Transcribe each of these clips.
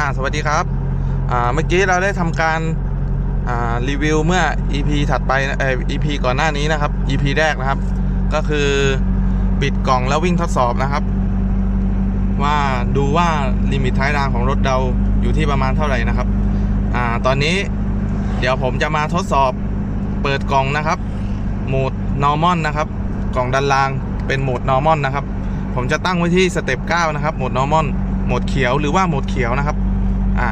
อ่าสวัสดีครับอ่าเมื่อกี้เราได้ทำการอ่ารีวิวเมื่อ EP ถัดไปเอ่อ EP ก่อนหน้านี้นะครับ EP แรกนะครับ ก็คือปิดกล่องแล้ววิ่งทดสอบนะครับ ว่าดูว่าลิมิตท้ายรางของรถเราอยู่ที่ประมาณเท่าไหร่นะครับอ่าตอนนี้เดี๋ยวผมจะมาทดสอบเปิดกล่องนะครับโหมด normal นะครับ กล่องดันรางเป็นโหมด normal นะครับ ผมจะตั้งไว้ที่สเต็ป9นะครับโหมด normal โหมดเขียวหรือว่าโหมดเขียวนะครับ อ่า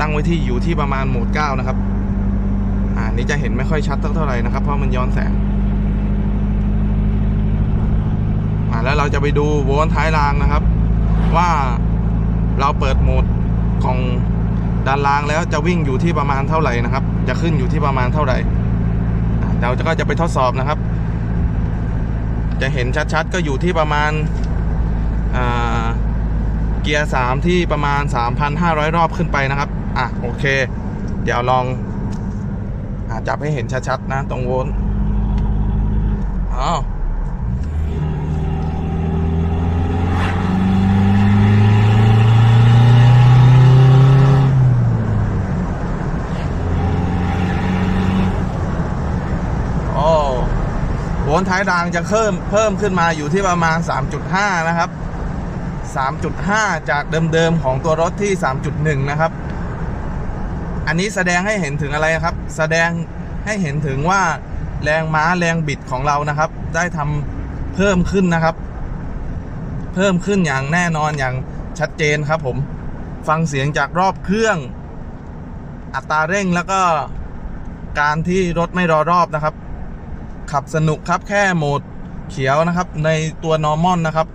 ตั้งไว้ที่อยู่ที่ประมาณโหมด9นะครับ อ่านี่จะเห็นไม่ค่อยชัดเท่าไหร่นะครับ เพราะมันย้อนแสง อ่าแล้วเราจะไปดูโวลต์ท้ายรางนะครับ ว่าเราเปิดโหมดของด้านล่างแล้วจะวิ่งอยู่ที่ประมาณเท่าไหร่นะครับ จะขึ้นอยู่ที่ประมาณเท่าไหร่เราจะก็จะไปทดสอบนะครับ จะเห็นชัดๆก็อยู่ที่ประมาณอ่า เกียร์สามที่ประมาณ 3,500 รอบขึ้นไปนะครับ อะ โอเค เดี๋ยวลองอาจับให้เห็นชัด ๆ นะ ตรงโวลต์อ้าวโอ้โวลต์ท้ายรางจะเพิ่มเพิ่มขึ้นมาอยู่ที่ประมาณ 3.5 นะครับ 3.5 จากเดิมๆของตัวรถที่ 3.1 นะครับ อันนี้แสดงให้เห็นถึงอะไรครับ แสดงให้เห็นถึงว่าแรงม้าแรงบิดของเรานะครับ ได้ทำเพิ่มขึ้นนะครับ เพิ่มขึ้นอย่างแน่นอนอย่างชัดเจนครับ ผมฟังเสียงจากรอบเครื่องอัตราเร่งแล้วก็การที่รถไม่รอรอบนะครับ ขับสนุกครับแค่โหมดเขียวนะครับ ในตัว normal นะครับ